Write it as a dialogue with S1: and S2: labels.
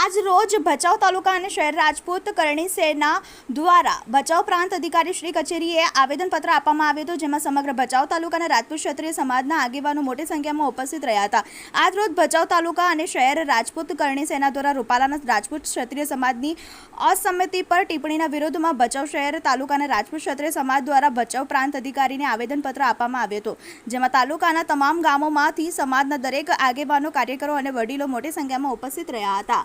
S1: આજ રોજ ભચાઉ તાલુકા અને શહેર રાજપૂત કરણી સેના દ્વારા ભચાઉ પ્રાંત અધિકારી શ્રી કચેરીએ આવેદનપત્ર આપવામાં આવ્યું હતું, જેમાં સમગ્ર ભચાઉ તાલુકાના રાજપૂત ક્ષત્રિય સમાજના આગેવાનો મોટી સંખ્યામાં ઉપસ્થિત રહ્યા હતા. આજ રોજ ભચાઉ તાલુકા અને શહેર રાજપૂત કરણી સેના દ્વારા રૂપાલાના રાજપૂત ક્ષત્રિય સમાજની અસંમતિ પર ટિપ્પણીના વિરોધમાં ભચાઉ શહેર તાલુકાના રાજપૂત ક્ષત્રિય સમાજ દ્વારા ભચાઉ પ્રાંત અધિકારીને આવેદનપત્ર આપવામાં આવ્યું હતું, જેમાં તાલુકાના તમામ ગામોમાંથી સમાજના દરેક આગેવાનો, કાર્યકરો અને વડીલો મોટી સંખ્યામાં ઉપસ્થિત રહ્યા હતા.